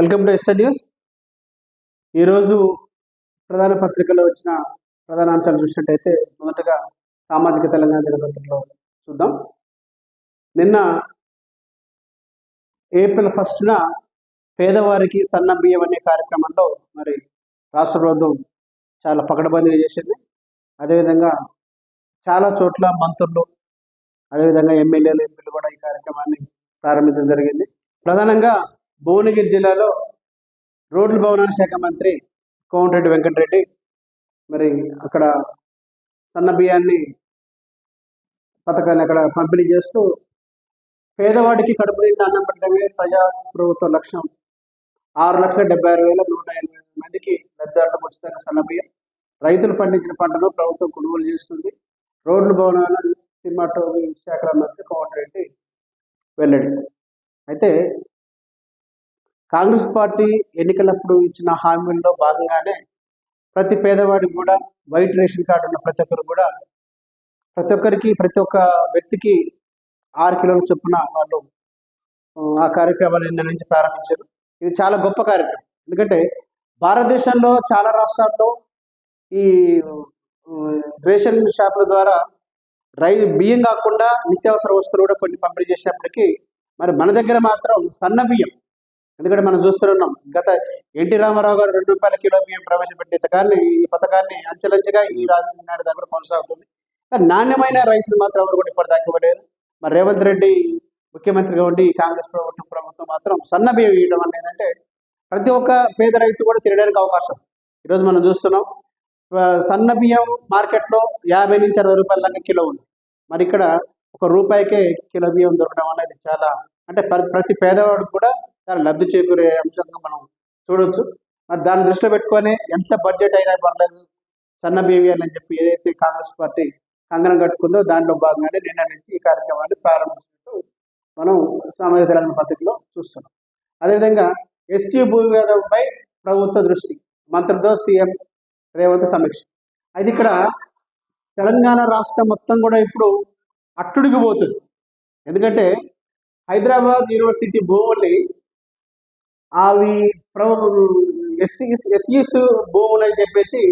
Welcome to ester news. ఈరోజు ప్రధాన పత్రికలో వచ్చిన ప్రధాన అంశాలు చూసినట్టయితే మొదటగా సామాజిక తెలంగాణ దినపత్రికలో చూద్దాం. నిన్న ఏప్రిల్ ఫస్ట్న పేదవారికి సన్న బియ్యం అనే కార్యక్రమంలో మరి రాష్ట్ర ప్రభుత్వం చాలా పకడబందీ చేసింది. అదేవిధంగా చాలా చోట్ల మంత్రులు అదేవిధంగా ఎమ్మెల్యేలు ఎంపీలు కూడా ఈ కార్యక్రమాన్ని ప్రారంభించడం జరిగింది. ప్రధానంగా భువనగిరి జిల్లాలో రోడ్ల భవనాల శాఖ మంత్రి కోమటిరెడ్డి వెంకటరెడ్డి. మరి అక్కడ సన్న బియ్యాన్ని పథకాన్ని అక్కడ పంపిణీ చేస్తూ పేదవాడికి కడుపు నిండా అన్నం పెట్టడమే ప్రజా ప్రభుత్వ లక్ష్యం. ఆరు లక్షల డెబ్బై ఆరు వేల నూట ఎనభై మందికి లబ్ధిదారులకు ఉచితంగా సన్న బియ్యం. రైతులు పండించిన పంటను ప్రభుత్వం కొనుగోలు చేస్తుంది. రోడ్లు భవనాల సినిమాటోగ్రఫీ శాఖల మంత్రి కోమటిరెడ్డి వెల్లడి. అయితే కాంగ్రెస్ పార్టీ ఎన్నికలప్పుడు ఇచ్చిన హామీల్లో భాగంగానే ప్రతి పేదవాడికి కూడా వైట్ రేషన్ కార్డు ఉన్న ప్రతి ఒక్కరు కూడా ప్రతి ఒక్కరికి ప్రతి ఒక్క వ్యక్తికి ఆరు కిలోల చొప్పున వాళ్ళు ఆ, కార్యక్రమాలు నిన్న నుంచి ప్రారంభించారు. ఇది చాలా గొప్ప కార్యక్రమం. ఎందుకంటే భారతదేశంలో చాలా రాష్ట్రాల్లో ఈ రేషన్ షాపుల ద్వారా రై బియ్యం కాకుండా నిత్యావసర వస్తువులు కూడా కొన్ని పంపిణీ చేసినప్పటికీ మరి మన దగ్గర మాత్రం సన్న బియ్యం ఎందుకంటే మనం చూస్తున్నాం గత ఎన్టీ రామారావు గారు రెండు రూపాయల కిలో బియ్యం ప్రవేశపెట్టే పథకాన్ని ఈ పథకాన్ని అంచెలంచెగా ఈ రాజకీయ నాయుడు దగ్గర కొనసాగుతుంది. నాణ్యమైన రైస్ మాత్రం ఎవరు కూడా ఇప్పటిదాకా ఇవ్వలేదు. మరి రేవంత్ రెడ్డి ముఖ్యమంత్రిగా ఉండి కాంగ్రెస్ ప్రభుత్వం ప్రభుత్వం మాత్రం సన్న బియ్యం ఇవ్వడం అనేది ఏంటంటే ప్రతి ఒక్క పేద రైతు కూడా తినడానికి అవకాశం. ఈరోజు మనం చూస్తున్నాం సన్న బియ్యం మార్కెట్లో యాభై నుంచి అరవై రూపాయల దాకా కిలో ఉంది. మరి ఇక్కడ ఒక రూపాయికే కిలో బియ్యం దొరకడం అనేది చాలా అంటే ప్ర- ప్రతి పేదవాడు కూడా చాలా లబ్ధి చేకూరే అంశంగా మనం చూడొచ్చు. మరి దాన్ని దృష్టిలో పెట్టుకొని ఎంత బడ్జెట్ అయినా పర్లేదు సన్న బియ్యం అని చెప్పి ఏదైతే కాంగ్రెస్ పార్టీ కంగనం కట్టుకుందో దాంట్లో భాగంగానే నిన్న నుంచి ఈ కార్యక్రమాన్ని ప్రారంభించినట్టు మనం సామాజిక తెలంగాణ పత్రికలో చూస్తున్నాం. అదేవిధంగా ఎస్సీ భూ ప్రభుత్వ దృష్టి మంత్రితో సీఎం రేవంత్ సమీక్ష. అది ఇక్కడ తెలంగాణ రాష్ట్రం మొత్తం కూడా ఇప్పుడు అట్టుడికి పోతుంది. ఎందుకంటే హైదరాబాద్ యూనివర్సిటీ భూముల్ని అవి ఎస్సీ ఎస్ఈస్ భూములు అని చెప్పేసి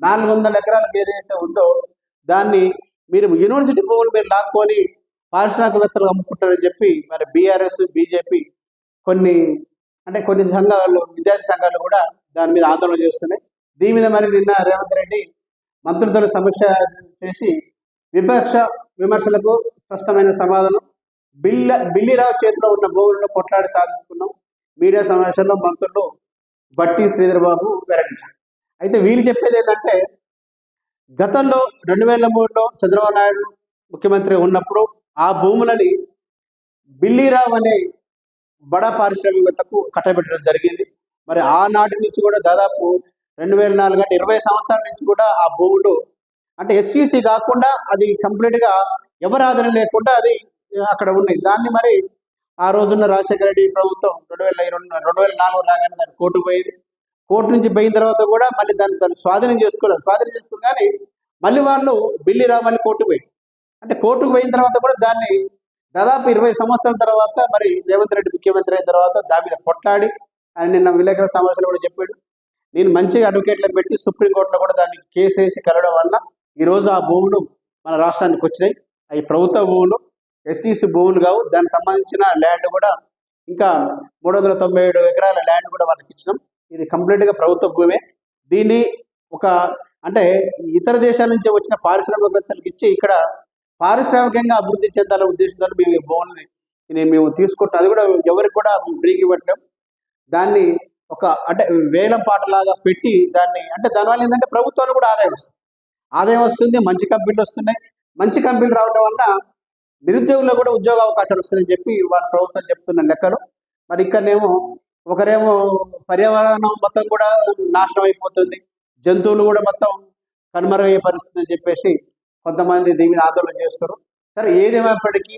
నాలుగు వందల ఎకరాలకు ఏదైతే ఉందో దాన్ని మీరు యూనివర్సిటీ భూములు మీరు లాక్కొని పారిశ్రామికవేత్తలు అమ్ముకుంటారని చెప్పి మరి బీఆర్ఎస్ బీజేపీ కొన్ని అంటే కొన్ని సంఘాలు విద్యార్థి సంఘాలు కూడా దాని మీద ఆందోళన చేస్తున్నాయి. దీని మీద మరి నిన్న రేవంత్ రెడ్డి మంత్రులతో సమీక్ష చేసి విపక్ష విమర్శలకు స్పష్టమైన సమాధానం. బిల్ల బిల్లిరావు చేతిలో ఉన్న భూములను కొట్లాడి సాధించుకున్నాం. మీడియా సమావేశంలో మంత్రులు బట్టి శ్రీధర్ బాబు వెల్లడించారు అయితే వీళ్ళు చెప్పేది ఏంటంటే గతంలో రెండు వేల మూడులో చంద్రబాబు నాయుడు ముఖ్యమంత్రి ఉన్నప్పుడు ఆ భూములని బిల్లీరావు అనే బడా పారిశ్రామికవేత్తకు కట్టబెట్టడం జరిగింది. మరి ఆనాటి నుంచి కూడా దాదాపు రెండు వేల నాలుగు అంటే ఇరవై సంవత్సరాల నుంచి కూడా ఆ భూములు అంటే ఎస్సీసీ కాకుండా అది కంప్లీట్గా ఎవరు ఆదరణ లేకుండా అది అక్కడ ఉన్నాయి. దాన్ని మరి ఆ రోజున్న రాజశేఖర రెడ్డి ప్రభుత్వం రెండు వేల రెండు రెండు వేల నాలుగు రాగానే దాన్ని కోర్టుకు పోయింది. కోర్టు నుంచి పోయిన తర్వాత కూడా మళ్ళీ దాన్ని దాన్ని స్వాధీనం చేసుకోలేదు. స్వాధీనం చేసుకుని కానీ మళ్ళీ వాళ్ళు బిల్లి రావాలి కోర్టు కోర్టుకు పోయి అంటే కోర్టుకు పోయిన తర్వాత కూడా దాన్ని దాదాపు ఇరవై సంవత్సరాల తర్వాత మరి రేవంత్ రెడ్డి ముఖ్యమంత్రి అయిన తర్వాత దాని మీద కొట్లాడి ఆయన నిన్న విలేకరుల సమావేశంలో కూడా చెప్పాడు. నేను మంచిగా అడ్వకేట్లను పెట్టి సుప్రీంకోర్టులో కూడా దాన్ని కేసు వేసి కలవడం వల్ల ఈరోజు ఆ భూములు మన రాష్ట్రానికి వచ్చినాయి. అవి ప్రభుత్వ భూములు ఎస్సీసీ భూములు కావు. దానికి సంబంధించిన ల్యాండ్ కూడా ఇంకా మూడు వందల తొంభై ఏడు ఎకరాల ల్యాండ్ కూడా వాళ్ళకి ఇచ్చినాం. ఇది కంప్లీట్గా ప్రభుత్వ భూమే. దీన్ని ఒక అంటే ఇతర దేశాల నుంచి వచ్చిన పారిశ్రామికవేత్తలకు ఇచ్చి ఇక్కడ పారిశ్రామికంగా అభివృద్ధి చెందాలనే ఉద్దేశంతో మేము ఈ భూముల్ని మేము తీసుకుంటాం. అది కూడా ఎవరికి కూడా ఫ్రీకి ఇవ్వట్లేం. దాన్ని ఒక అంటే వేలం పాటలాగా పెట్టి దాన్ని అంటే దానివల్ల ఏంటంటే ప్రభుత్వాలు కూడా ఆదాయం వస్తుంది. ఆదాయం వస్తుంది మంచి కంపెనీలు వస్తున్నాయి. మంచి కంపెనీలు రావడం వల్ల నిరుద్యోగులకు కూడా ఉద్యోగ అవకాశాలు వస్తాయని చెప్పి వాళ్ళ ప్రభుత్వం చెప్తున్న లెక్కలు. మరి ఇక్కడనేమో ఒకరేమో పర్యావరణం మొత్తం కూడా నాశనం అయిపోతుంది. జంతువులు కూడా మొత్తం కనుమరుగయ్యే పరిస్థితి అని చెప్పేసి కొంతమంది దీని మీద ఆందోళన చేస్తారు సరే ఏదేమైనప్పటికీ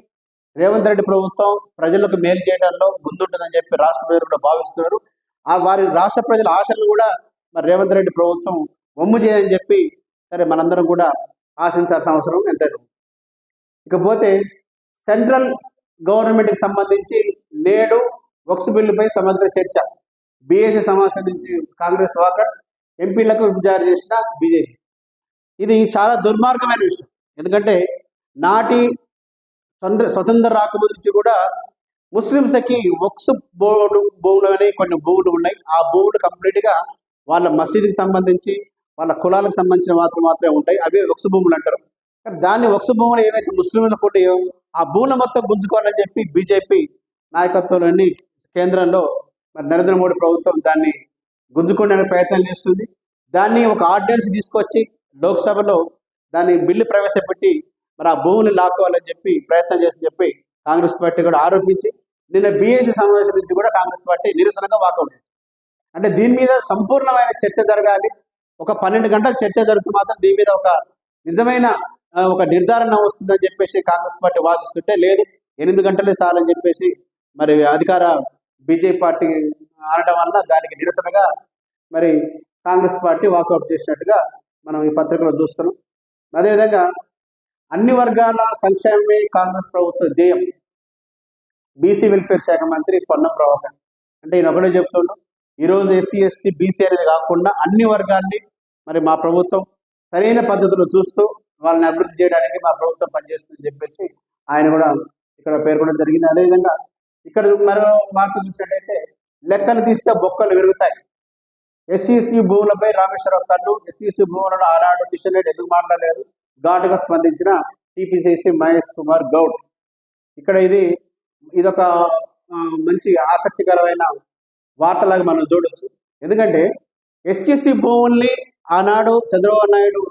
రేవంత్ రెడ్డి ప్రభుత్వం ప్రజలకు మేలు చేయడంలో ముందుంటుందని చెప్పి రాష్ట్ర ప్రజలు కూడా భావిస్తున్నారు. ఆ వారి రాష్ట్ర ప్రజల ఆశలు కూడా మరి రేవంత్ రెడ్డి ప్రభుత్వం వమ్ము చేయని చెప్పి సరే మనందరం కూడా ఆశించాల్సిన అవసరం ఎంతైనా ఇకపోతే సెంట్రల్ గవర్నమెంట్కి సంబంధించి నేడు వక్స్ బిల్లుపై సమగ్ర చర్చ. బీఎస్సీ సమావేశం నుంచి కాంగ్రెస్ వాకర్ ఎంపీలకు జారీ చేసిన బీజేపీ. ఇది చాలా దుర్మార్గమైన విషయం. ఎందుకంటే నాటి స్వతంత్ర స్వతంత్ర రాకముందు నుంచి కూడా ముస్లింస్కి వక్స్ బోర్డు భూములు అనే కొన్ని భూములు ఉన్నాయి. ఆ భూములు కంప్లీట్గా వాళ్ళ మసీదుకి సంబంధించి వాళ్ళ కులాలకు సంబంధించిన మాత్రం మాత్రమే ఉంటాయి. అవే వక్స్ భూములు అంటారు. కానీ దాన్ని వక్స్ భూములు ఏవైతే ముస్లింలు ఉంటాయో ఆ భూములు మొత్తం గుంజుకోవాలని చెప్పి బీజేపీ నాయకత్వంలోని కేంద్రంలో మరి నరేంద్ర మోడీ ప్రభుత్వం దాన్ని గుంజుకునే ప్రయత్నం చేస్తుంది. దాన్ని ఒక ఆర్డినెన్స్ తీసుకొచ్చి లోక్సభలో దాన్ని బిల్లు ప్రవేశపెట్టి మరి ఆ భూములు లాక్కోవాలని చెప్పి ప్రయత్నం చేసి చెప్పి కాంగ్రెస్ పార్టీ కూడా ఆరోపించి నిన్న బీఎస్సీ సమావేశం నుంచి కూడా కాంగ్రెస్ పార్టీ నిరసనగా వాకౌట్ అంటే దీని మీద సంపూర్ణమైన చర్చ జరగాలి. ఒక పన్నెండు గంటల చర్చ జరుగుతూ మాత్రం దీని మీద ఒక నిజమైన ఒక నిర్ధారణ వస్తుందని చెప్పేసి కాంగ్రెస్ పార్టీ వాదిస్తుంటే లేదు ఎనిమిది గంటలే చాలని చెప్పేసి మరి అధికార బీజేపీ పార్టీ ఆడటం వల్ల దానికి నిరసనగా మరి కాంగ్రెస్ పార్టీ వాకౌట్ చేసినట్టుగా మనం ఈ పత్రికలో చూస్తున్నాం. అదేవిధంగా అన్ని వర్గాల సంక్షేమమే కాంగ్రెస్ ప్రభుత్వ ధ్యేయం. బీసీ వెల్ఫేర్ శాఖ మంత్రి పొన్నం ప్రభాకర్. అంటే ఈయన ఒకటే చెప్తున్నాం ఈరోజు ఎస్సీ ఎస్టీ బీసీ అనేది కాకుండా అన్ని వర్గాల్ని మరి మా ప్రభుత్వం సరైన పద్ధతిలో చూస్తూ వాళ్ళని అభివృద్ధి చేయడానికి మా ప్రభుత్వం పనిచేస్తుందని చెప్పేసి ఆయన కూడా ఇక్కడ పేర్కొనడం జరిగింది. అదేవిధంగా ఇక్కడ మరో వార్త చూసినట్టయితే లెక్కలు తీస్తే బొక్కలు విరుగుతాయి ఎస్సీసీ భూములపై రామేశ్వరరావు కన్ను ఎస్సీసీ భూములను ఆనాడు కిషన్ రెడ్డి ఎందుకు మాట్లాడలేదు? ఘాటుగా స్పందించిన టీపీసీసీ మహేష్ కుమార్ గౌడ్. ఇక్కడ ఇది ఇదొక మంచి ఆసక్తికరమైన వార్తలాగా మనం చూడొచ్చు. ఎందుకంటే ఎస్సీసీ భూముల్ని ఆనాడు చంద్రబాబు నాయుడు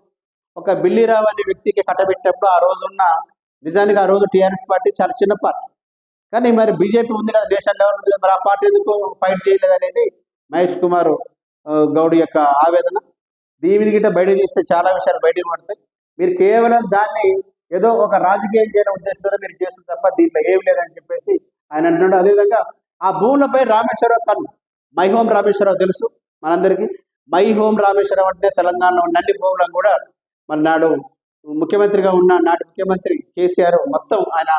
ఒక బిల్లీరావు అనే వ్యక్తికి కట్టబెట్టినప్పుడు ఆ రోజు ఉన్న నిజానికి ఆ రోజు టీఆర్ఎస్ పార్టీ చాలా చిన్న పార్టీ. కానీ మరి బీజేపీ ఉంది కదా నేషనల్ లెవెల్ ఉంది కదా, మరి ఆ పార్టీ ఎందుకు ఫైట్ చేయలేదు అనేది మహేష్ కుమార్ గౌడ్ యొక్క ఆవేదన. దీని గిట్ట బయట తీస్తే చాలా విషయాలు బయటకు పడతాయి. మీరు కేవలం దాన్ని ఏదో ఒక రాజకీయం చేయడం ఉద్దేశంతో మీరు చేస్తుంది తప్ప దీంట్లో ఏం లేదని చెప్పేసి ఆయన అంటున్నాడు. అదేవిధంగా ఆ భూములపై రామేశ్వరరావు కన్ను మై హోమ్ రామేశ్వరరావు తెలుసు మనందరికీ. మై హోమ్ రామేశ్వరరావు అంటే తెలంగాణలో నల్లి భూములను కూడా మరి నాడు ముఖ్యమంత్రిగా ఉన్న నాటి ముఖ్యమంత్రి కేసీఆర్ మొత్తం ఆయన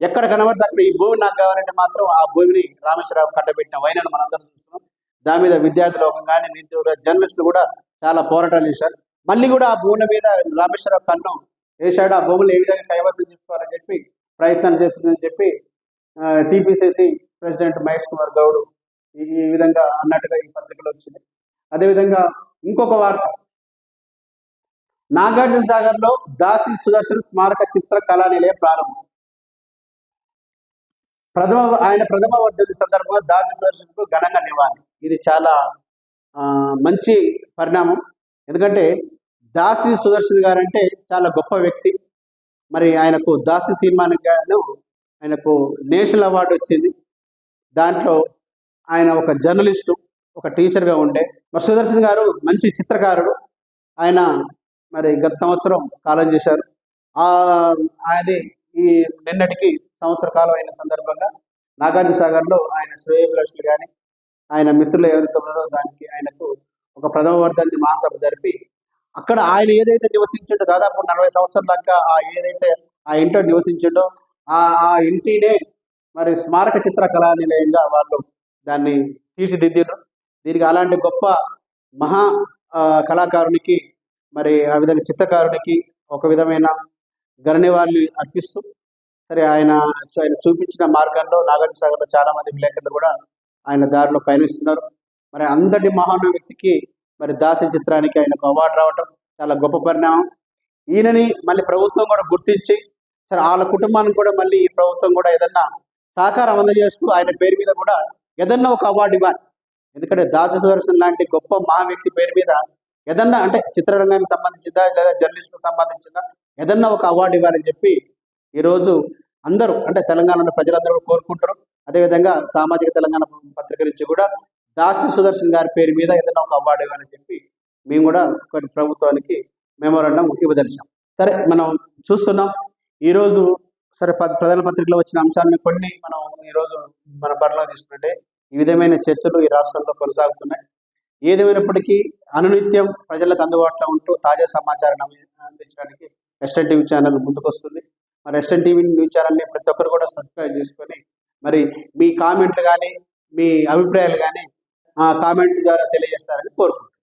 ఎక్కడ కనబడితే అక్కడ ఈ భూమి నాకు కావాలంటే మాత్రం ఆ భూమిని రామేశ్వరరావు కట్టబెట్టిన వైనను మనందరం చూస్తున్నాం. దాని మీద విద్యార్థి లోకం కానీ నిరుద్యోగ జర్నలిస్టులు కూడా చాలా పోరాటాలు చేశారు. మళ్ళీ కూడా ఆ భూముల మీద రామేశ్వరరావు కన్ను వేశాడు. ఆ భూములు ఏ విధంగా కైవసం చేసుకోవాలని చెప్పి ప్రయత్నం చేస్తుందని చెప్పి టీపీసీసీ ప్రెసిడెంట్ మహేష్ కుమార్ గౌడ్ ఈ విధంగా అన్నట్టుగా ఈ పత్రికలో వచ్చింది. అదేవిధంగా ఇంకొక వార్త నాగార్జున సాగర్లో దాసి సుదర్శన్ స్మారక చిత్ర కళా నిలయం ప్రారంభం. ప్రథమ ఆయన ప్రథమ వర్ధని సందర్భంగా దాసి సుదర్శన్కు ఘనంగా నివాళి. ఇది చాలా మంచి పరిణామం. ఎందుకంటే దాసి సుదర్శన్ గారు అంటే చాలా గొప్ప వ్యక్తి. మరి ఆయనకు దాసి సినిమానికి గాను ఆయనకు నేషనల్ అవార్డు వచ్చింది. దాంట్లో ఆయన ఒక జర్నలిస్టు ఒక టీచర్గా ఉండే. మరి సుదర్శన్ గారు మంచి చిత్రకారుడు. ఆయన మరి గత సంవత్సరం కాలం చేశారు. ఆ అది ఈ నిన్నటికి సంవత్సర కాలం అయిన సందర్భంగా నాగార్జున సాగర్లో ఆయన శ్రేయభిలాషులు కానీ ఆయన మిత్రులు ఎవరితో ఉన్నారో దానికి ఆయనకు ఒక ప్రథమ వర్ధంతి మహాసభ జరిపి అక్కడ ఆయన ఏదైతే నివసించిండో దాదాపు నలభై సంవత్సరాల దాకా ఆ ఏదైతే ఆ ఇంట్లో నివసించిండో ఆ ఆ ఇంటినే మరి స్మారక చిత్ర కళా నిలయంగా వాళ్ళు దాన్ని తీర్చిదిద్దారు దీనికి అలాంటి గొప్ప మహా ఆ, కళాకారునికి మరి ఆ విధంగా చిత్తకారునికి ఒక విధమైన ఘననివాళి అర్పిస్తూ సరే ఆయన ఆయన చూపించిన మార్గంలో నాగార్జున సాగర్లో చాలా మంది విలేకరులు కూడా ఆయన దారిలో పయనిస్తున్నారు. మరి అందరి మహాన వ్యక్తికి మరి దాసి చిత్రానికి ఆయనకు అవార్డు రావటం చాలా గొప్ప పరిణామం. ఈయనని మళ్ళీ ప్రభుత్వం కూడా గుర్తించి సరే వాళ్ళ కుటుంబానికి కూడా మళ్ళీ ఈ ప్రభుత్వం కూడా ఏదన్నా సహకారం అందజేస్తూ ఆయన పేరు మీద కూడా ఏదన్నా ఒక అవార్డు ఇవ్వాలి. ఎందుకంటే దాసు సుదర్శన్ లాంటి గొప్ప మహా వ్యక్తి పేరు మీద ఏదన్నా అంటే చిత్రరంగానికి సంబంధించిందా లేదా జర్నలిస్ట్కు సంబంధించిందా ఏదన్నా ఒక అవార్డు ఇవ్వాలని చెప్పి ఈరోజు అందరూ అంటే తెలంగాణలో ప్రజలందరూ కోరుకుంటారు. అదేవిధంగా సామాజిక తెలంగాణ పత్రిక నుంచి కూడా దాసి సుదర్శన్ గారి పేరు మీద ఏదైనా ఒక అవార్డు ఇవ్వాలని చెప్పి మేము కూడా కొన్ని ప్రభుత్వానికి మెమోరాండం ఇవ్వదలిచాం. సరే మనం చూస్తున్నాం. ఈరోజు సరే ప్రధాన పత్రికలో వచ్చిన అంశాలను కొన్ని మనం ఈరోజు మన బరిలో తీసుకుంటే ఈ విధమైన చర్చలు ఈ రాష్ట్రంలో కొనసాగుతున్నాయి. ఏదేమైనప్పటికీ అనునిత్యం ప్రజలకు అందుబాటులో ఉంటూ తాజా సమాచారాన్ని అందించడానికి ఎస్టన్ టీవీ ఛానల్ ముందుకొస్తుంది. మరి ఎస్టన్ టీవీ న్యూస్ ఛానల్ని ప్రతి ఒక్కరు కూడా సబ్స్క్రైబ్ చేసుకొని మరి మీ కామెంట్లు కానీ మీ అభిప్రాయాలు కానీ కామెంట్ ద్వారా తెలియజేస్తారని కోరుకుంటున్నాను